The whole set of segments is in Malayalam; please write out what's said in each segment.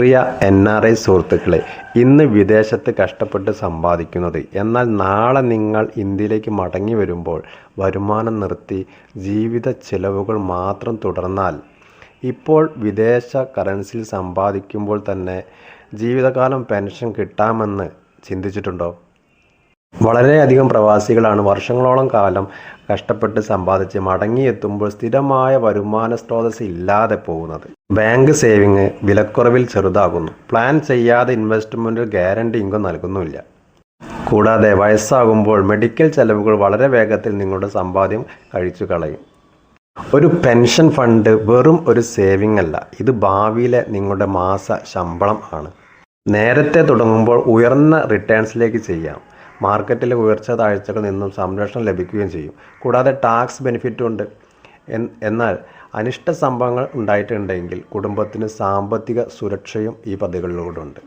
പ്രിയ എൻ ആർ ഐ സുഹൃത്തുക്കളെ ഇന്ന് വിദേശത്ത് കഷ്ടപ്പെട്ട് സമ്പാദിക്കുന്നത്. എന്നാൽ നാളെ നിങ്ങൾ ഇന്ത്യയിലേക്ക് മടങ്ങി വരുമ്പോൾ വരുമാനം നിർത്തി ജീവിത ചെലവുകൾ മാത്രം തുടർന്നാൽ ഇപ്പോൾ വിദേശ കറൻസിയിൽ സമ്പാദിക്കുമ്പോൾ തന്നെ ജീവിതകാലം പെൻഷൻ കിട്ടാമെന്ന് ചിന്തിച്ചിട്ടുണ്ടോ? വളരെയധികം പ്രവാസികളാണ് വർഷങ്ങളോളം കാലം കഷ്ടപ്പെട്ട് സമ്പാദിച്ച് മടങ്ങിയെത്തുമ്പോൾ സ്ഥിരമായ വരുമാന സ്രോതസ് ഇല്ലാതെ പോകുന്നത്. ബാങ്ക് സേവിങ് വിലക്കുറവിൽ ചെറുതാകുന്നു. പ്ലാൻ ചെയ്യാതെ ഇൻവെസ്റ്റ്മെന്റ് ഗ്യാരണ്ടി ഇൻകം നൽകുന്നുമില്ല. കൂടാതെ വയസ്സാകുമ്പോൾ മെഡിക്കൽ ചെലവുകൾ വളരെ വേഗത്തിൽ നിങ്ങളുടെ സമ്പാദ്യം കഴിച്ചു കളയും ഒരു പെൻഷൻ ഫണ്ട് വെറും ഒരു സേവിംഗ് അല്ല. ഇത് ഭാവിയിലെ നിങ്ങളുടെ മാസ ശമ്പളം ആണ്. നേരത്തെ തുടങ്ങുമ്പോൾ ഉയർന്ന റിട്ടേൺസിലേക്ക് ചെയ്യാം. മാർക്കറ്റിലെ ഉയർച്ച താഴ്ചകളിൽ നിന്നും സംരക്ഷണം ലഭിക്കുകയും ചെയ്യും. കൂടാതെ ടാക്സ് ബെനിഫിറ്റും ഉണ്ട്. എന്നാൽ അനിഷ്ട സംഭവങ്ങൾ ഉണ്ടായിട്ടുണ്ടെങ്കിൽ കുടുംബത്തിന് സാമ്പത്തിക സുരക്ഷയും ഈ പദ്ധതികളിലൂടെ ഉണ്ട്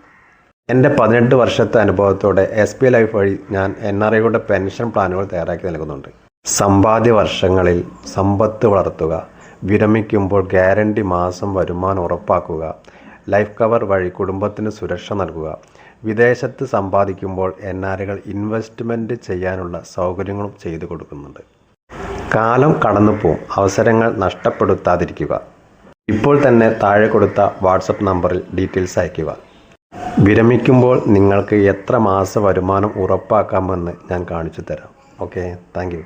എന്റെ പതിനെട്ട് വർഷത്തെ അനുഭവത്തോടെ എസ് പി ലൈഫ് വഴി ഞാൻ എൻ ആർ ഐയുടെ പെൻഷൻ പ്ലാനുകൾ തയ്യാറാക്കി നൽകുന്നുണ്ട്. സമ്പാദ്യ വർഷങ്ങളിൽ സമ്പത്ത് വളർത്തുക വിരമിക്കുമ്പോൾ ഗ്യാരണ്ടി മാസം വരുമാനം ഉറപ്പാക്കുക ലൈഫ് കവർ വഴി കുടുംബത്തിന് സുരക്ഷ നൽകുക വിദേശത്ത് സമ്പാദിക്കുമ്പോൾ എൻ ആർ ഇൻവെസ്റ്റ്മെന്റ് ചെയ്യാനുള്ള സൗകര്യങ്ങളും ചെയ്തു കൊടുക്കുന്നുണ്ട്. കാലം കടന്നു പോവും അവസരങ്ങൾ നഷ്ടപ്പെടുത്താതിരിക്കുക. ഇപ്പോൾ തന്നെ താഴെ കൊടുത്ത വാട്സപ്പ് നമ്പറിൽ ഡീറ്റെയിൽസ് അയയ്ക്കുക. വിരമിക്കുമ്പോൾ നിങ്ങൾക്ക് എത്ര മാസ വരുമാനം ഉറപ്പാക്കാമെന്ന് ഞാൻ കാണിച്ചു തരാം. Okay thank